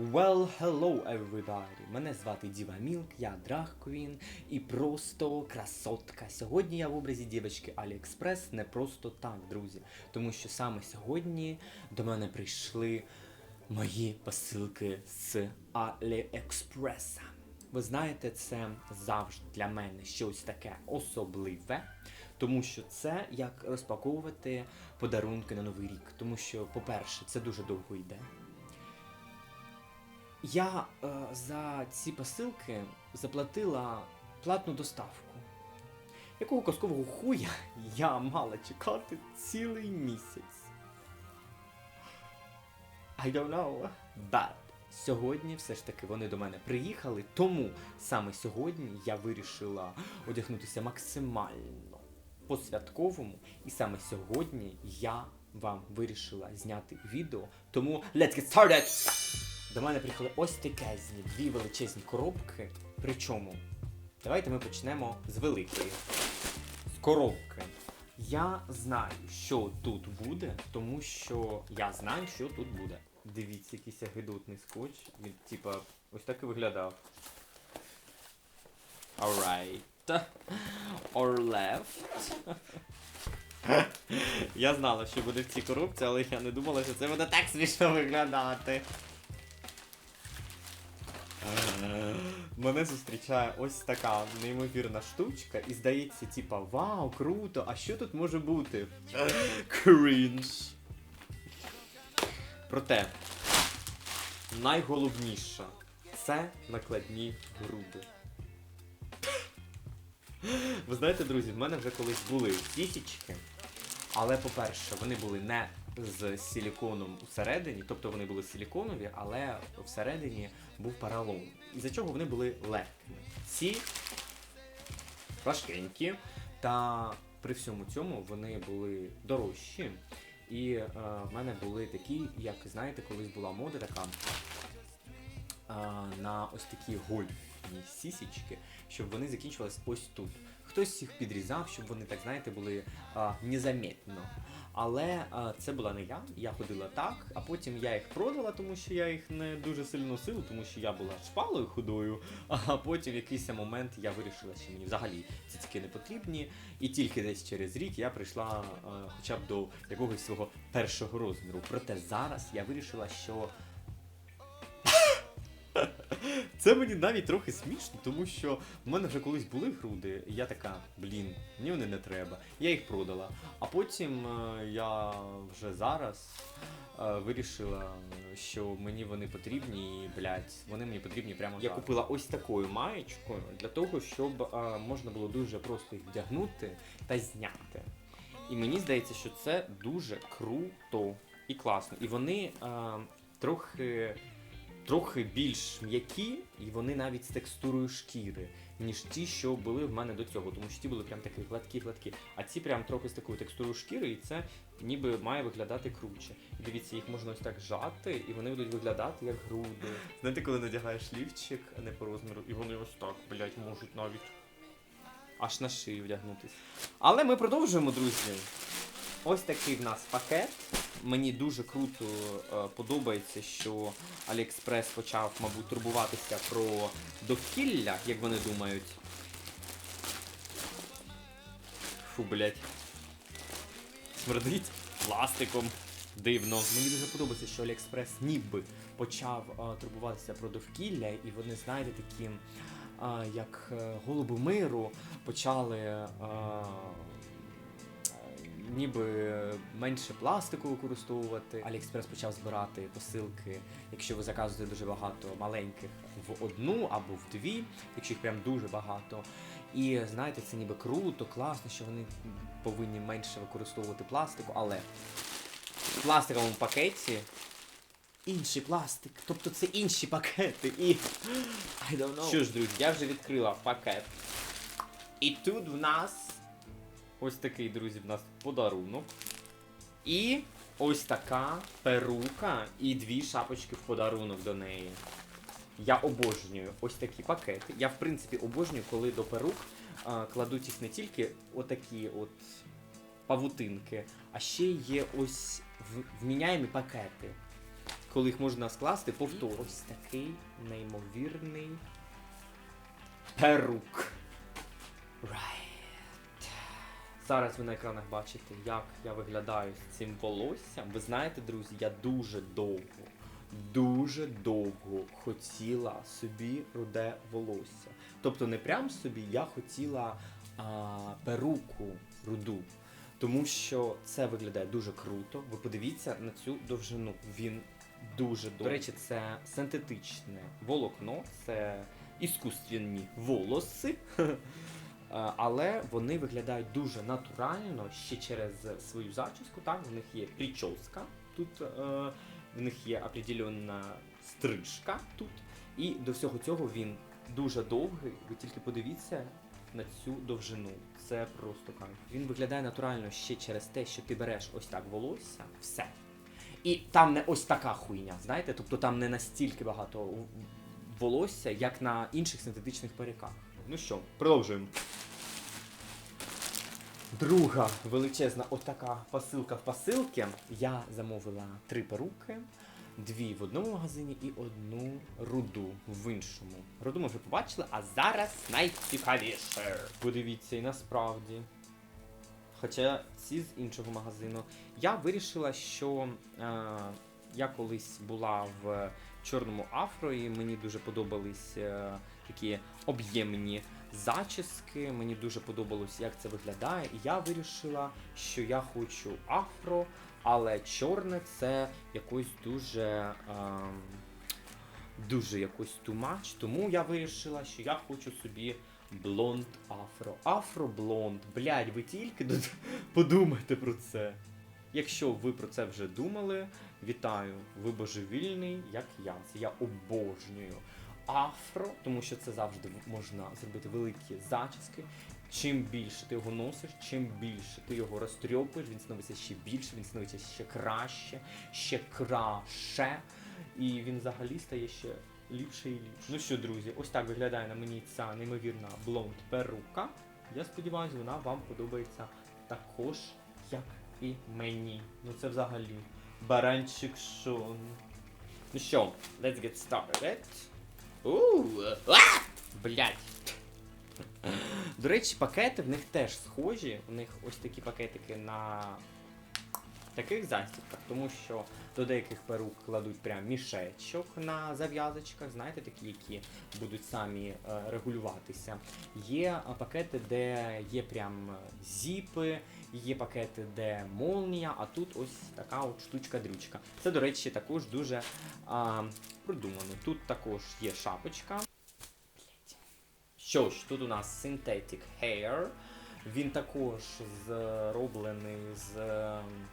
Well, hello everybody! Мене звати Діва Мілк, я Драг Квін і просто красотка. Сьогодні я в образі дівчинки AliExpress не просто так, друзі. Тому що саме сьогодні до мене прийшли мої посилки з AliExpress. Ви знаєте, це завжди для мене щось таке особливе, тому що це як розпаковувати подарунки на новий рік. Тому що, по-перше, це дуже довго йде. Я е, за ці посилки заплатила платну доставку. Якого казкового хуя я мала чекати цілий місяць? I don't know. But сьогодні все ж таки вони до мене приїхали, тому саме сьогодні я вирішила одягнутися максимально по-святковому. І саме сьогодні я вам вирішила зняти відео. Тому let's get started! До мене приїхали ось такезні дві величезні коробки. Причому, давайте ми почнемо з великої. З коробки. Я знаю, що тут буде, тому що я знаю, що тут буде. Дивіться, якийсь гидотний скотч. Він, типа, ось так і виглядав. Alright. Or left. Я знала, що буде в цій коробці, але я не думала, що це буде так смішно виглядати. Мене зустрічає ось така неймовірна штучка, і здається, типа, вау, круто, а що тут може бути? Крінж. Проте, найголовніше це накладні груди. Ви знаєте, друзі, в мене вже колись були сісічки, але, по-перше, вони були не з силіконом всередині, тобто вони були силіконові, але всередині був паралон. Із-за чого вони були легкими. Ці важкенькі, та при всьому цьому вони були дорожчі. І е, в мене були такі, як знаєте, колись була мода така на ось такі гольфні сісічки, щоб вони закінчувались ось тут. Хтось їх підрізав, щоб вони, так знаєте, були а, незаметно. Але а, це була не я, я ходила так, а потім я їх продала, тому що я їх не дуже сильно носила, тому що я була шпалою худою. А потім в якийсь момент я вирішила, що мені взагалі цицьки не потрібні. І тільки десь через рік я прийшла а, хоча б до якогось свого першого розміру. Проте зараз я вирішила, що це мені навіть трохи смішно, тому що в мене вже колись були груди, і я така, блін, мені вони не треба. Я їх продала. А потім е, я вже зараз е, вирішила, що мені вони потрібні, і, блядь, вони мені потрібні прямо. Я зараз. купила ось такою маєчкою для того, щоб е, можна було дуже просто їх вдягнути та зняти. І мені здається, що це дуже круто і класно. І вони е, трохи трохи більш м'які, і вони навіть з текстурою шкіри, ніж ті, що були в мене до цього. Тому що ті були прям такі гладкі-гладкі. А ці прям трохи з такою текстурою шкіри, і це ніби має виглядати круче. Дивіться, їх можна ось так жати, і вони будуть виглядати як груди. Знаєте, коли надягаєш лівчик не по розміру, і вони ось так, блять, можуть навіть аж на шию вдягнутись. Але ми продовжуємо, друзі. Ось такий в нас пакет. Мені дуже круто е, подобається, що AliExpress почав, мабуть, турбуватися про довкілля, як вони думають. Фу, блять. Смердить пластиком. Дивно. Мені дуже подобається, що AliExpress ніби почав е, турбуватися про довкілля, і вони, знаєте, такі, е, як голуби миру, почали. е, ніби менше пластику використовувати. AliExpress почав збирати посилки, якщо ви заказуєте дуже багато маленьких в одну або в дві, якщо їх прям дуже багато. І знаєте, це ніби круто, класно, що вони повинні менше використовувати пластику, але в пластиковому пакеті інший пластик, тобто це інші пакети. І I don't know. Що ж, друзі, я вже відкрила пакет. І тут в нас ось такий, друзі, в нас подарунок. І ось така перука і дві шапочки в подарунок до неї. Я обожнюю ось такі пакети. Я, в принципі, обожнюю, коли до перук а, кладуть їх не тільки отакі от павутинки, а ще є ось вміняємі пакети. коли їх можна скласти повтор. Ось такий неймовірний перук. Right. Зараз ви на екранах бачите, як я виглядаю з цим волоссям. Ви знаєте, друзі, я дуже довго, дуже довго хотіла собі руде волосся. Тобто не прям собі, я хотіла а, перуку руду. Тому що це виглядає дуже круто. Ви подивіться на цю довжину. Він дуже довгий. До речі, це синтетичне волокно, це іскусственні волоси. Е, Але вони виглядають дуже натурально ще через свою зачіску. Так, в них є прическа тут, е, в них є определенна стрижка тут. І до всього цього він дуже довгий. Ви тільки подивіться на цю довжину. Це просто кайф. Він виглядає натурально ще через те, що ти береш ось так волосся, все. І там не ось така хуйня, знаєте? Тобто там не настільки багато волосся, як на інших синтетичних париках. Ну що, продовжуємо. Друга величезна отака посилка в посилці. Я замовила три перуки, дві в одному магазині і одну руду в іншому. Руду ми вже побачили, а зараз найцікавіше. Подивіться, і насправді. Хоча ці з іншого магазину. Я вирішила, що е, я колись була в чорному афро, і мені дуже подобались е, такі об'ємні зачіски. Мені дуже подобалось, як це виглядає. І я вирішила, що я хочу афро, але чорне це якось дуже. ем, Дуже якось much, тому я вирішила, що я хочу собі блонд афро. Афро-блонд. Блядь, ви тільки подумайте про це. Якщо ви про це вже думали, вітаю, ви божевільний, як я. Це я обожнюю афро, тому що це завжди можна зробити великі зачіски. Чим більше ти його носиш, чим більше ти його розтрьопуєш, він становиться ще більше, він становиться ще краще, ще краше. І він взагалі стає ще ліпше і ліпше. Ну що, друзі, ось так виглядає на мені ця неймовірна блонд перука. Я сподіваюся, вона вам подобається також, як і мені. Ну це взагалі баранчик Шон. Ну що, let's get started. Блять. До речі, пакети в них теж схожі. У них ось такі пакетики на таких застібках, тому що до деяких перук кладуть прям мішечок на зав'язочках, знаєте, такі, які будуть самі е, регулюватися. Є е, пакети, де є прям зіпи, є пакети, де молнія, а тут ось така от штучка-дрючка. Це, до речі, також дуже а, продумано. Тут також є шапочка. Що ж, тут у нас Synthetic Hair. Він також зроблений з ем,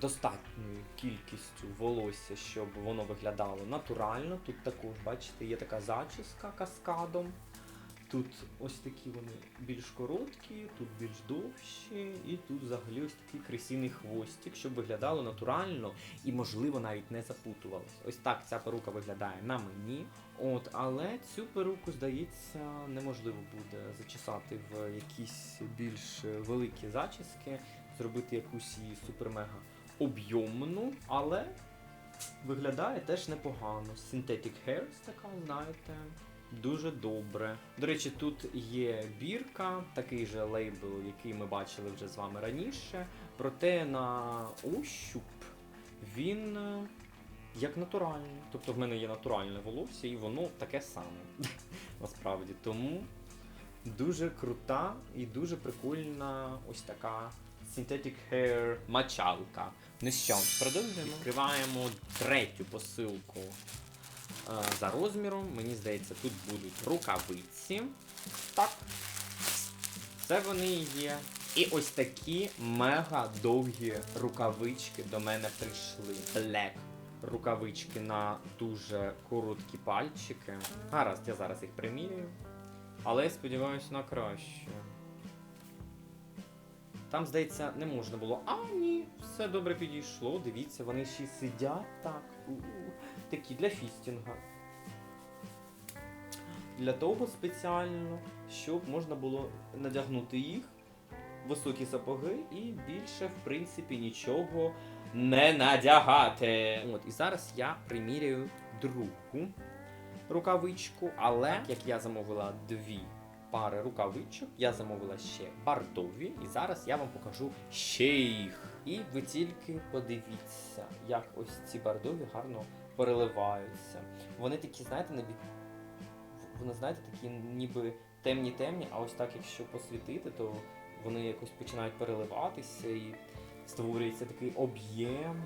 достатньою кількістю волосся, щоб воно виглядало натурально. Тут також, бачите, є така зачіска каскадом. Тут ось такі вони більш короткі, тут більш довші, і тут взагалі ось такий кресійний хвостик, щоб виглядало натурально і, можливо, навіть не запутувалось. Ось так ця перука виглядає на мені. От, але цю перуку, здається, неможливо буде зачесати в якісь більш великі зачіски, зробити якусь її супер-мега об'ємну, але виглядає теж непогано. Synthetic Hairs така, знаєте. Дуже добре. До речі, тут є бірка, такий же лейбл, який ми бачили вже з вами раніше. Проте на ощуп він е, як натуральний. Тобто в мене є натуральне волосся, і воно таке саме. Насправді. Тому дуже крута і дуже прикольна ось така Synthetic Hair мочалка. Ну що, продовжуємо. Відкриваємо третю посилку за розміром. Мені здається, тут будуть рукавиці. Так. Це вони і є. І ось такі мега довгі рукавички до мене прийшли. Black. Рукавички на дуже короткі пальчики. Гаразд, я зараз їх примірюю. Але я сподіваюся на краще. Там, здається, не можна було. А, ні, все добре підійшло. Дивіться, вони ще й сидять так. У-у. Такі для фістінга. Для того спеціально, щоб можна було надягнути їх, високі сапоги, і більше, в принципі, нічого не надягати. От, і зараз я приміряю другу рукавичку, але як я замовила дві пари рукавичок, я замовила ще бардові, і зараз я вам покажу ще їх. І ви тільки подивіться, як ось ці бардові гарно переливаються. Вони такі, знаєте, набі... вони, знаєте, такі ніби темні-темні, а ось так, якщо посвітити, то вони якось починають переливатися і створюється такий об'єм.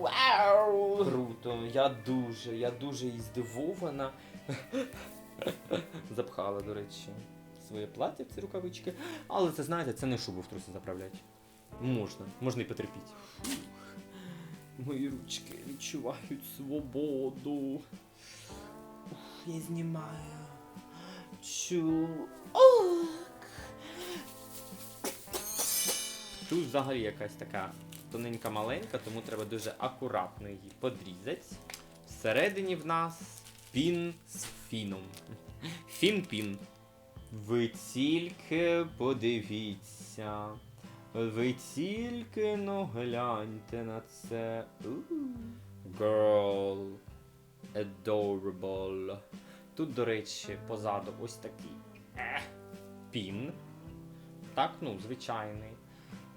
Вау! Круто, я дуже, я дуже і здивована. Запхала, до речі, своє плаття в ці рукавички. Але це знаєте, це не шубу в труси заправляти. Можна, можна і потерпіти. Мої ручки відчувають свободу. Я знімаю. Чулок. Тут взагалі якась така тоненька маленька, тому треба дуже акуратно її подрізати. Всередині в нас пін з фіном. Фін-пін. Ви тільки подивіться. Ви тільки ну гляньте на це. Girl. Adorable. Тут, до речі, позаду ось такий е, пін. Так, ну, звичайний.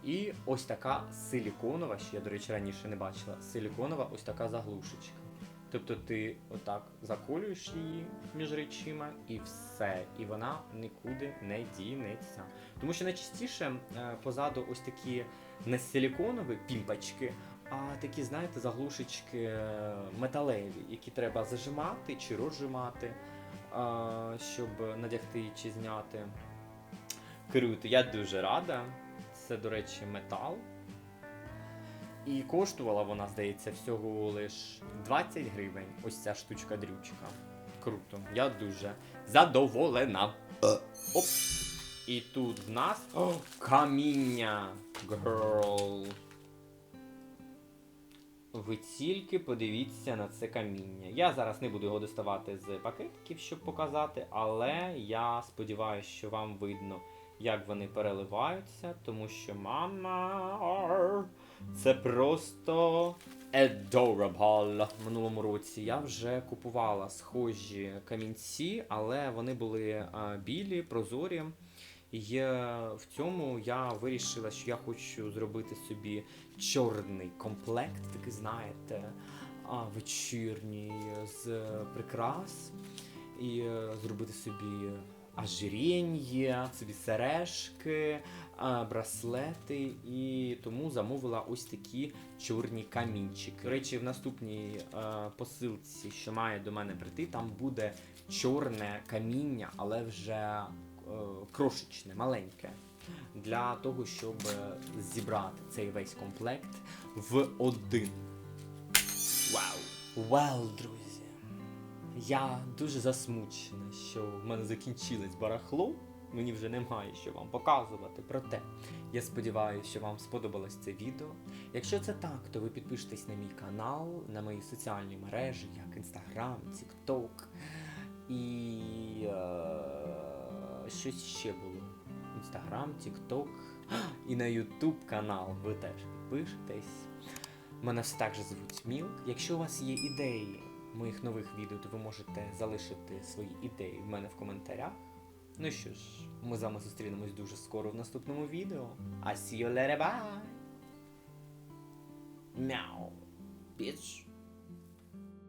І ось така силіконова, що я, до речі, раніше не бачила. Силіконова ось така заглушечка. Тобто ти отак заколюєш її між речима і все. І вона нікуди не дінеться. Тому що найчастіше е, позаду ось такі не силіконові пімпочки, а такі, знаєте, заглушечки е, металеві, які треба зажимати чи розжимати, е, щоб надягти чи зняти. Круто, я дуже рада. Це, до речі, метал. І коштувала вона, здається, всього лиш 20 гривень. Ось ця штучка дрючка. Круто, я дуже задоволена. Оп. І тут в нас О, каміння. Girl. Ви тільки подивіться на це каміння. Я зараз не буду його доставати з пакетиків, щоб показати, але я сподіваюся, що вам видно, як вони переливаються, тому що мама. Це просто adorable. В минулому році я вже купувала схожі камінці, але вони були білі, прозорі. І в цьому я вирішила, що я хочу зробити собі чорний комплект, такий, знаєте, вечірній з прикрас. І е, зробити собі ожерелье, собі сережки, браслети. І тому замовила ось такі чорні камінчики. До речі, в наступній посилці, що має до мене прийти, там буде чорне каміння, але вже е, крошечне, маленьке. Для того, щоб зібрати цей весь комплект в один. Вау! Вау, друзі! Я дуже засмучена, що в мене закінчилось барахло. Мені вже немає що вам показувати. Проте я сподіваюся, що вам сподобалось це відео. Якщо це так, то ви підпишитесь на мій канал, на мої соціальні мережі, як Instagram, TikTok і е, щось ще було. Instagram, TikTok і на YouTube канал. Ви теж підпишетесь. Мене все так же звуть Мілк. Якщо у вас є ідеї моїх нових відео, то ви можете залишити свої ідеї в мене в коментарях. Ну що ж, ми з вами зустрінемось дуже скоро в наступному відео. А bye! Мяу. Bitch.